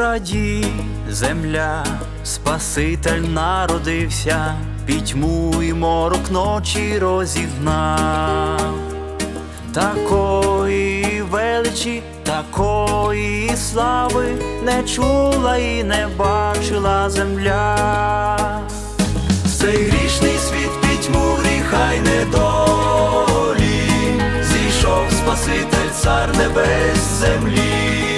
раді земля, Спаситель народився, пітьму і морок ночі розігнав. Такої величі, такої слави не чула і не бачила земля. Цей грішний світ пітьму гріха й недолі, зійшов Спаситель, цар небес землі,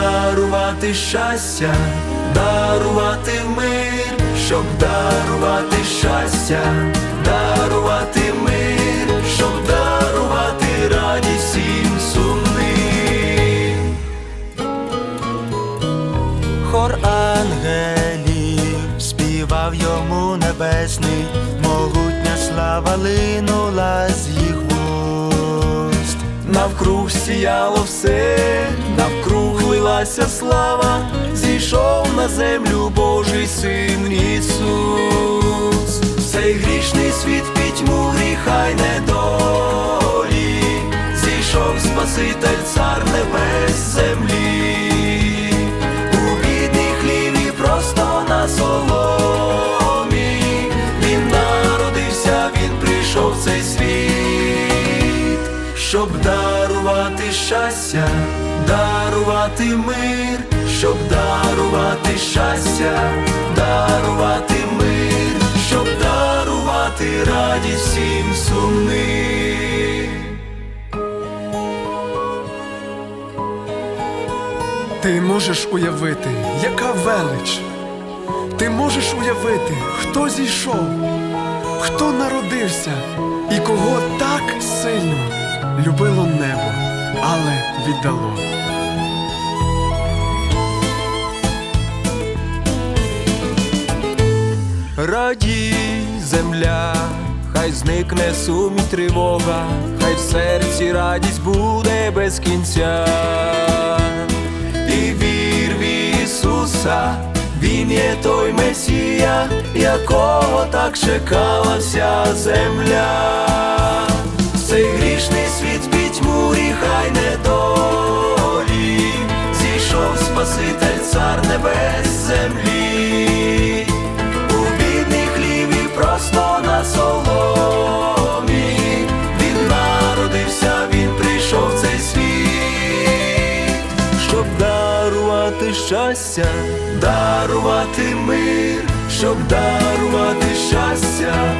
дарувати щастя, дарувати мир, щоб дарувати щастя, дарувати мир, щоб дарувати радість всім сумним. Хор ангелів співав йому небесний, могутня слава линула з їх вуст. Навкруг сіяло все, навкруг лилася слава, зійшов на землю Божий син Ісус. Цей грішний світ пітьму гріха й недолі, зійшов Спаситель, цар небес землі, щоб дарувати щастя, дарувати мир, щоб дарувати щастя, дарувати мир, щоб дарувати радість всім сумним. Ти можеш уявити, яка велич. Ти можеш уявити, хто зійшов, хто народився і кого так сильно любило небо, але віддало. Радій, земля, хай зникне сум і тривога, хай в серці радість буде без кінця. І вір в Ісуса, Він є той Месія, якого так чекала вся земля. Щастя, дарувати мир, щоб дарувати щастя,